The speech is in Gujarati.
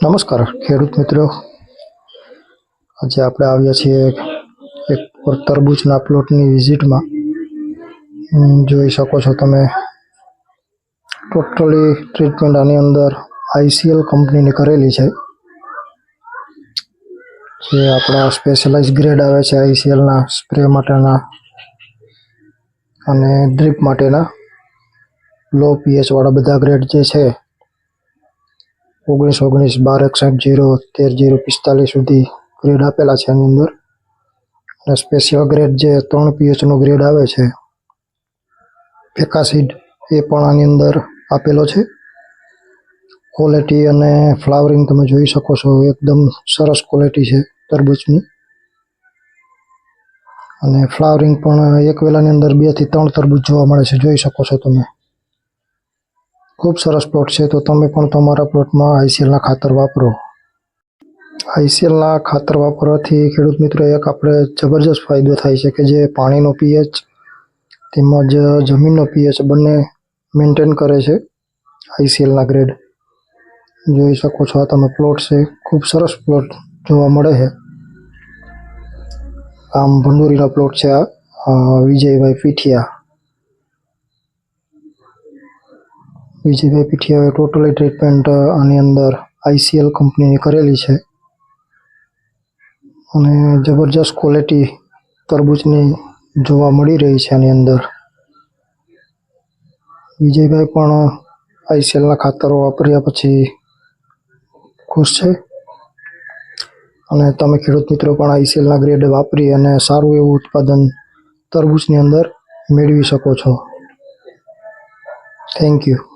નમસ્કાર, ખેડૂત મિત્રો. આજે આપણે આવ્યા છીએ એક તરબૂચના પ્લોટની વિઝિટમાં. જોઈ શકો છો તમે. ટોટલી ટ્રીટમેન્ટ આની અંદર આઈસીએલ કંપનીની કરેલી છે. જે આપણા સ્પેશિયલાઇઝ ગ્રેડ આવે છે આઈસીએલના, સ્પ્રે માટેના અને ડ્રીપ માટેના. લો પીએચવાળા બધા ગ્રેડ જે છે ઓગણીસ ઓગણીસ બાર એકસઠ જીરો તેર જીરો પિસ્તાલીસ સુધી ગ્રેડ આપેલા છે આની અંદર. અને સ્પેશિયલ ગ્રેડ જે ત્રણ પીએચનો ગ્રેડ આવે છે ફેકાસીડ એ પણ આની અંદર આપેલો છે. ક્વોલિટી અને ફ્લાવરિંગ તમે જોઈ શકો છો, એકદમ સરસ ક્વોલિટી છે તરબૂચની. અને ફ્લાવરિંગ પણ એક વેલાની અંદર બેથી ત્રણ તરબૂચ જોવા મળે છે, જોઈ શકો છો તમે. ખૂબ સરસ પ્લોટ છે. તો તમે પણ તમારા પ્લોટમાં આઈસીએલના ખાતર વાપરો. આઈસીએલના ખાતર વાપરવાથી ખેડૂત મિત્રો, એક આપણે જબરજસ્ત ફાયદો થાય છે કે જે પાણીનો પીએચ તેમજ જમીનનો પીએચ બંને મેન્ટેન કરે છે આઈસીએલના ગ્રેડ જોઈ શકો છો આ તમે પ્લોટ છે. ખૂબ સરસ પ્લોટ જોવા મળે છે. આમ ભંડોરીનો પ્લોટ છે આ વિજયભાઈ પીઠિયા. વિજયભાઈ પીઠિયાએ ટોટલી ટ્રીટમેન્ટ આની અંદર આઈસીએલ કંપનીની કરેલી છે. અને જબરજસ્ત ક્વોલિટી તરબૂચની જોવા મળી રહી છે આની અંદર. વિજયભાઈ પણ આઈસીએલના ખાતરો વાપર્યા પછી ખુશ છે. અને તમે ખેડૂત મિત્રો પણ આઈસીએલના ગ્રેડ વાપરી અને સારું એવું ઉત્પાદન તરબૂચની અંદર મેળવી શકો છો. Thank you